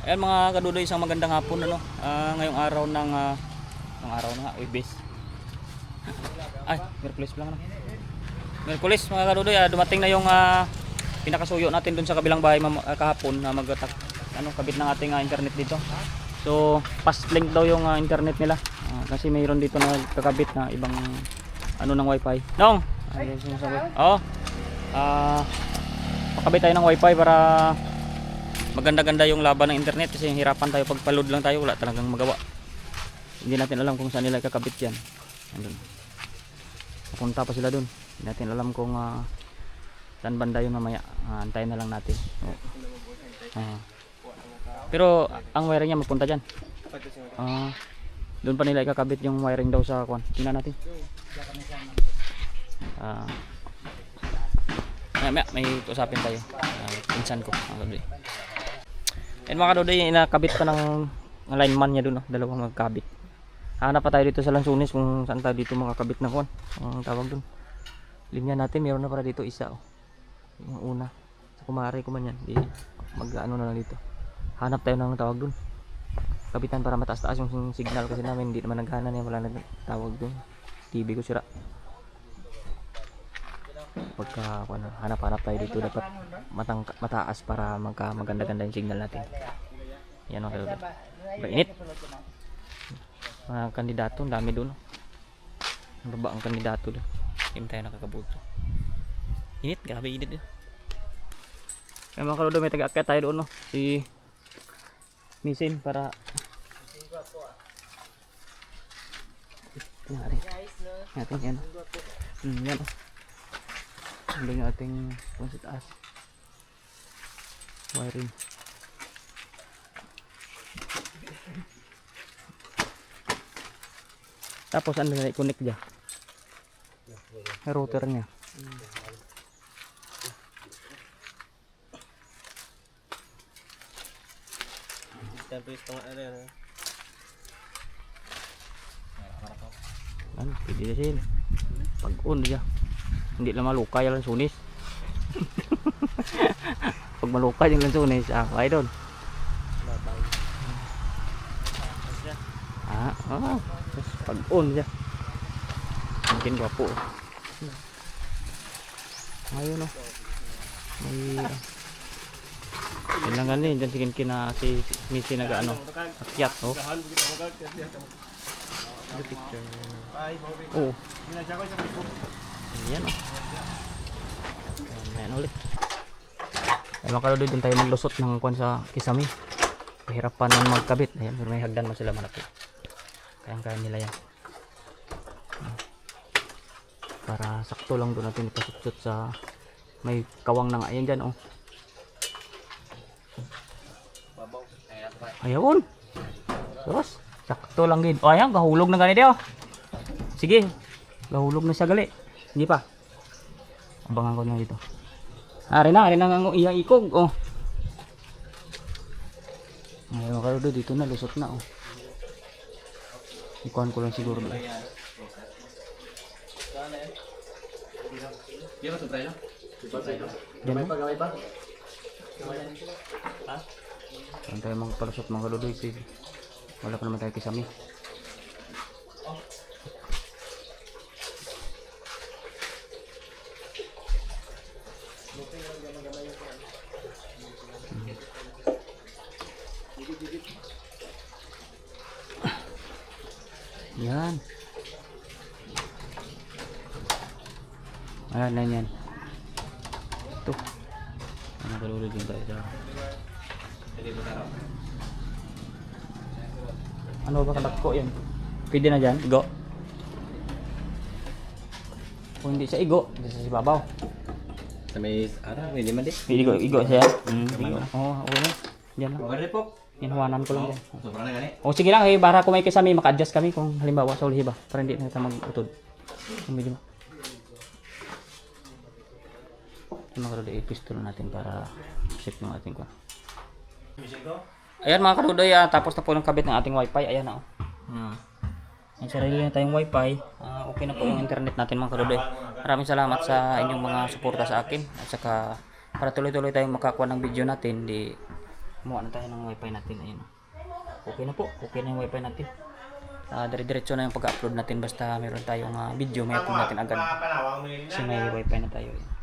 Ayan mga kadudoy, isang magandang hapon ano. Ah, ngayong araw ng ah, ng araw na nga, Webes. Ay, Merkulis lang ano. Merkulis mga kadudoy, ah, dumating na yung ah, pinakasuyo natin dun sa kabilang bahay ah, kahapon na magtatak ano kabit ng ating ah, internet dito. So, fast link daw yung ah, internet nila. Ah, kasi mayroon dito na kakabit na ibang ano ng wifi. Nong! Ayun sinasabi. Oo. Ah, pakabit tayo ng wifi para maganda-ganda yung laban ng internet kasi hirapan tayo pag load lang tayo wala talagang magawa hindi natin alam kung saan nila ikakabit yan Andun. papunta pa sila dun hindi natin alam kung ah, saan banda yun mamaya Ah, antayin na lang natin. Ah. pero ang wiring niya mapunta dyan Ah, doon pa nila ikakabit yung wiring daw sa kwan tingnan natin. Maya, maya, may usapin tayo. Ah, pinsan ko. Mga kadoy. And mga kadoy, inakabit pa ng ng lineman niya doon. Oh. Dalawang magkabit. Hanap pa tayo dito sa Lansunis kung saan tayo dito makakabit na kwan. Ang tawag doon. Linya natin, meron na para dito isa. Oh. Yung una. Sa kumare ko man yan. Di, mag ano na lang dito. Hanap tayo ng tawag doon. Kabitan para mataas-taas yung signal kasi namin hindi naman naghana na wala na tawag doon. TV ko sira pagka ano, hanap-hanap tayo dito dapat matang mataas para magka maganda-ganda yung signal natin. Yan ang kalulad. Mainit. Mga kandidato, ang dami doon. Ang baba ang kandidato doon. Hindi tayo nakakabuto. Init, grabe init doon. Kaya mga kalulad, may taga-akyat tayo doon, no? Si Misin para Tingnan natin. Natin yan. Hmm, yan, Ano yung ating kung sa taas. Wiring. Tapos ano na i-connect dyan? Router niya. Ano, pwede na siya. Pag-on siya. Hindi lang malukay ang sunis. Pag malukay yung lansunis, ah, kaya doon. Ah, ah. Tapos pag-on siya. Mungkin gwapo. Ayun oh. May kailangan din dyan sigin kina si Missy nag ano akyat oh Ano picture oh Ayan oh. Ayan ulit. Ay mga kaludod, dun tayo maglusot ng kwan sa kisami. Pahirapan ng magkabit. Ayan, may hagdan mo sila malapit. Kayang-kaya nila yan. Para sakto lang doon natin ipasutsot sa may kawang na nga. Ayan dyan oh. Ayun. Terus, sakto lang din. O ayan, gahulog na ganito oh. Sige, gahulog na siya gali. Hindi pa. Abangan ko na dito. Ah, rin na, rin na ang iyang ikog. Oh. Ngayon ka doon, dito na, lusot na. Oh. Ikuhan ko lang siguro doon. Diyan mo? Saan tayo magpalusot mga kaludoy? Wala pa naman tayo kisami. Yan. Ayan na yan. Ito. Ano kalulod din tayo sa... Ano ba kalak ko yan? Pwede na dyan? Igo. Kung hindi siya igo, hindi siya si babaw. Sa may, ano, may lima di. Igo, igo siya. Mm, igo. Oo, oh, okay na. Diyan lang. Okay po. Inhawanan ko lang dyan. Sobrang na gani. O sige lang, eh, kung may maka-adjust kami kung halimbawa sa ulihiba. Para hindi na medyo karudoy, pistol natin para safe yung ating kwan. Ayan mga karudoy, ah, tapos na po ng kabit ng ating wifi. Ayan na oh. Hmm. May sarili na tayong wifi. Ah, okay na po yung internet natin mga karudoy. Maraming salamat sa inyong mga suporta sa akin. At saka para tuloy-tuloy tayong makakuha ng video natin. Di Kumuha na tayo ng wifi natin. Ayun. Okay na po. Okay na yung wifi natin. Ah, dire-diretso na yung pag-upload natin basta meron tayong ah, video, may upload natin agad. Kasi may wifi na tayo. eh.